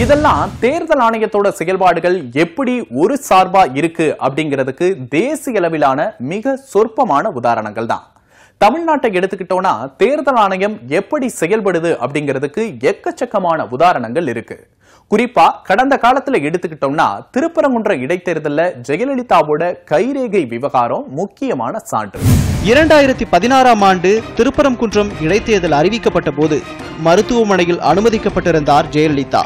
இதெல்லாம் தேர்தல் ஆணையத்தோட செயல்பாடுகள் எப்படி ஒரு சார்பா இருக்கு அப்படிங்கிறதுக்கு தேசிய அளவிலான மிக சொற்பமான உதாரணங்கள் தான். தமிழ்நாட்டை எடுத்துக்கிட்டோம்னா தேர்தல் ஆணையம் எப்படி செயல்படுது அப்படிங்கிறதுக்கு எக்கச்சக்கமான உதாரணங்கள் இருக்கு. குறிப்பா கடந்த காலத்துல எடுத்துக்கிட்டோம்னா திருப்பரங்குன்ற இடைத்தேர்தலில் ஜெயலலிதாவோட கைரேகை விவகாரம் முக்கியமான சான்று. இரண்டாயிரத்தி பதினாறாம் ஆண்டு திருப்பரங்குன்றம் இடைத்தேர்தல் அறிவிக்கப்பட்ட போது மருத்துவமனையில் அனுமதிக்கப்பட்டிருந்தார் ஜெயலலிதா.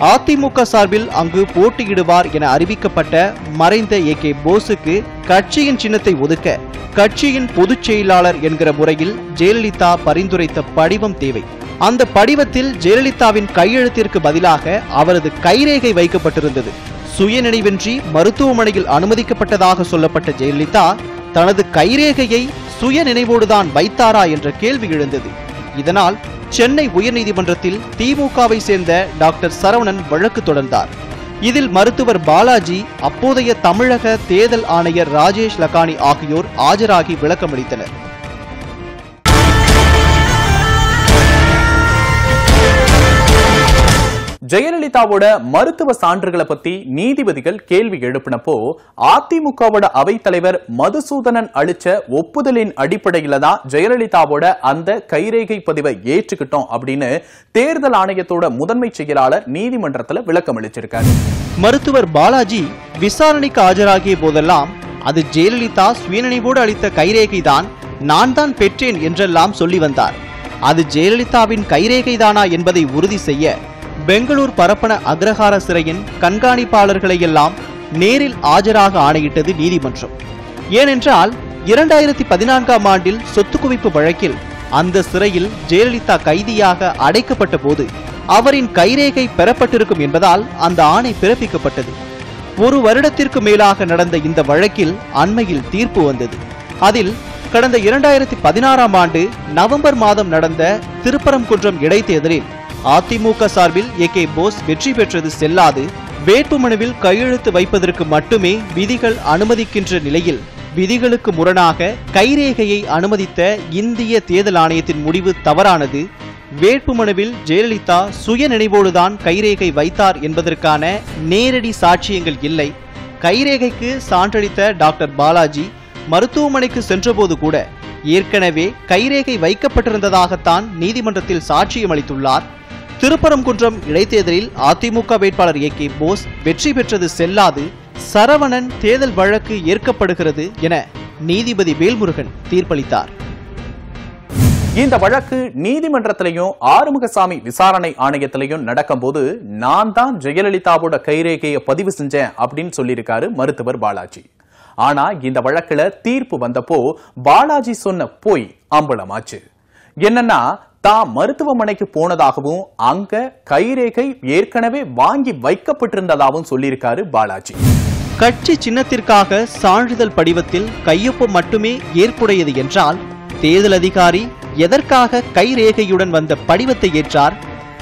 அதிமுக சார்பில் அங்கு போட்டியிடுவார் என அறிவிக்கப்பட்ட மறைந்த ஏ. கே. போஸுக்கு கட்சியின் சின்னத்தை ஒதுக்க கட்சியின் பொதுச் செயலாளர் என்கிற முறையில் ஜெயலலிதா பரிந்துரைத்த படிவம் தேவை. அந்த படிவத்தில் ஜெயலலிதாவின் கையெழுத்திற்கு பதிலாக அவரது கைரேகை வைக்கப்பட்டிருந்தது. சுயநினைவின்றி மருத்துவமனையில் அனுமதிக்கப்பட்டதாக சொல்லப்பட்ட ஜெயலலிதா தனது கைரேகையை சுய நினைவோடுதான் வைத்தாரா என்ற கேள்வி எழுந்தது. இதனால் சென்னை உயர்நீதிமன்றத்தில் திமுகவை சேர்ந்த டாக்டர் சரவணன் வழக்கு தொடர்ந்தார். இதில் மருத்துவர் பாலாஜி அப்போதைய தமிழக தேர்தல் ஆணையர் ராஜேஷ் லக்கானி ஆகியோர் ஆஜராகி விளக்கமளித்தனர். ஜெயலலிதாவோட மருத்துவ சான்றுகளை பத்தி நீதிபதிகள் கேள்வி எழுப்பினப்போ அதிமுகவோட அவைத்தலைவர் மதுசூதனன் அளிச்ச ஒப்புதலின் அடிப்படையில தான் ஜெயலலிதாவோட அந்த கைரேகை பதிவை ஏற்றுக்கிட்டோம் அப்படின்னு தேர்தல் ஆணையத்தோட முதன்மை செயலாளர் நீதிமன்றத்தில் விளக்கம் அளிச்சிருக்காரு. மருத்துவர் பாலாஜி விசாரணைக்கு ஆஜராகிய போதெல்லாம் அது ஜெயலலிதா சுயநினைவோடு அளித்த கைரேகைதான் நான் தான் பெற்றேன் என்றெல்லாம் சொல்லி வந்தார். அது ஜெயலலிதாவின் கைரேகைதானா என்பதை உறுதி செய்ய பெங்களூர் பரப்பன அக்ரஹார சிறையின் கண்காணிப்பாளர்களை எல்லாம் நேரில் ஆஜராக ஆணையிட்டது நீதிமன்றம். ஏனென்றால் இரண்டாயிரத்தி பதினான்காம் ஆண்டில் சொத்து குவிப்பு வழக்கில் அந்த சிறையில் ஜெயலலிதா கைதியாக அடைக்கப்பட்ட போது அவரின் கைரேகை பெறப்பட்டிருக்கும் என்பதால் அந்த ஆணை பிறப்பிக்கப்பட்டது. ஒரு வருடத்திற்கு மேலாக நடந்த இந்த வழக்கில் அண்மையில் தீர்ப்பு வந்தது. அதில் கடந்த இரண்டாயிரத்தி பதினாறாம் ஆண்டு நவம்பர் மாதம் நடந்த திருப்பரங்குன்றம் இடைத்தேர்தலில் அதிமுக சார்பில் ஏ கே போஸ் வெற்றி பெற்றது செல்லாது. வேட்புமனுவில் கையெழுத்து வைப்பதற்கு மட்டுமே விதிகள் அனுமதிக்கின்ற நிலையில் விதிகளுக்கு முரணாக கைரேகையை அனுமதித்த இந்திய தேர்தல் ஆணையத்தின் முடிவு தவறானது. வேட்புமனுவில் ஜெயலலிதா சுய நினைவோடுதான் கைரேகை வைத்தார் என்பதற்கான நேரடி சாட்சியங்கள் இல்லை. கைரேகைக்கு சான்றளித்த டாக்டர் பாலாஜி மருத்துவமனைக்கு சென்றபோது கூட ஏற்கனவே கைரேகை வைக்கப்பட்டிருந்ததாகத்தான் நீதிமன்றத்தில் சாட்சியம் அளித்துள்ளார். திருப்பரங்குன்றம் இடைத்தேர்தலில் அதிமுக வேட்பாளர் ஏ கே போஸ் வெற்றி பெற்றது செல்லாது சரவணன் தேர்தல் வழக்கு ஏற்கப்படுகிறது என நீதிபதி வேல்முருகன் தீர்ப்பளித்தார். இந்த வழக்கு நீதிமன்றத்திலையும் ஆறுமுகசாமி விசாரணை ஆணையத்திலையும் நடக்கும்போது நான் தான் ஜெயலலிதாவோட கைரேகையை பதிவு செஞ்சேன் அப்படின்னு சொல்லியிருக்காரு மருத்துவர் பாலாஜி. ஆனா இந்த வழக்குல தீர்ப்பு வந்தப்போ பாலாஜி சொன்ன போய் அம்பலமாச்சு. என்னன்னா தாம் மருத்துவமனைக்கு போனதாகவும் அங்க கைரேகை ஏற்கனவே வாங்கி வைக்கப்பட்டிருந்ததாகவும் சொல்லியிருக்காரு பாலாஜி. கட்சி சின்னத்திற்காக சான்றிதழ் படிவத்தில் கையொப்பம் மட்டுமே ஏற்புடையது என்றால் தேர்தல் அதிகாரி எதற்காக கைரேகையுடன் வந்த படிவத்தை ஏற்றார்?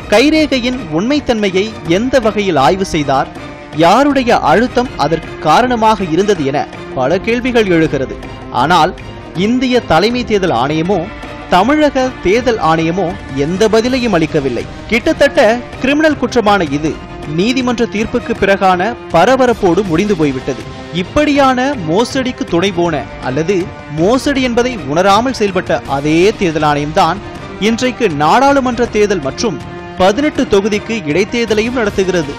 கைரேகையின் உண்மைத்தன்மையை எந்த வகையில் ஆய்வு செய்தார்? யாருடைய அழுத்தம் அதற்கு காரணமாக இருந்தது என பல கேள்விகள் எழுகிறது. ஆனால் இந்திய தலைமை தேர்தல் ஆணையமோ தமிழக தேர்தல் ஆணையமோ எந்த பதிலையும் அளிக்கவில்லை. கிட்டத்தட்ட கிரிமினல் குற்றமான இது நீதிமன்ற தீர்ப்புக்கு பிறகான பரபரப்போடு முடிந்து போய்விட்டது. இப்படியான மோசடிக்கு துணை போன அல்லது மோசடி என்பதை உணராமல் செயல்பட்ட அதே தேர்தல் ஆணையம்தான் இன்றைக்கு நாடாளுமன்ற தேர்தல் மற்றும் பதினெட்டு தொகுதிக்கு இடைத்தேர்தலையும் நடத்துகிறது.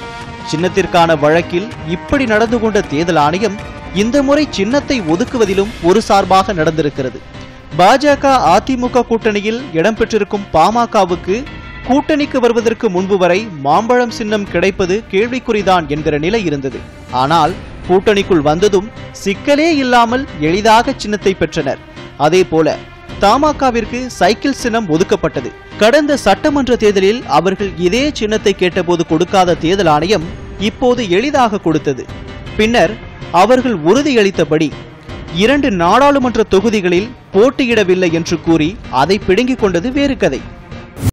சின்னத்திற்கான வழக்கில் இப்படி நடந்து கொண்ட தேர்தல் ஆணையம் இந்த முறை சின்னத்தை ஒதுக்குவதிலும் ஒரு சார்பாக நடந்திருக்கிறது. பாஜக அதிமுக கூட்டணியில் இடம்பெற்றிருக்கும் பாமகவுக்கு கூட்டணிக்கு வருவதற்கு முன்பு வரை மாம்பழம் சின்னம் கிடைப்பது கேள்விக்குறிதான் என்கிற நிலை இருந்தது. ஆனால் கூட்டணிக்குள் வந்ததும் சிக்கலே இல்லாமல் எளிதாக சின்னத்தை பெற்றனர். அதே போல தமாகவிற்கு சைக்கிள் சின்னம் ஒதுக்கப்பட்டது. கடந்த சட்டமன்ற தேர்தலில் அவர்கள் இதே சின்னத்தை கேட்டபோது கொடுக்காத தேர்தல் ஆணையம் இப்போது எளிதாக கொடுத்தது. பின்னர் அவர்கள் உறுதியளித்தபடி இரண்டு நாடாளுமன்ற தொகுதிகளில் போட்டியிடவில்லை என்று கூறி அதை பிடுங்கிக் கொண்டது வேறு கதை.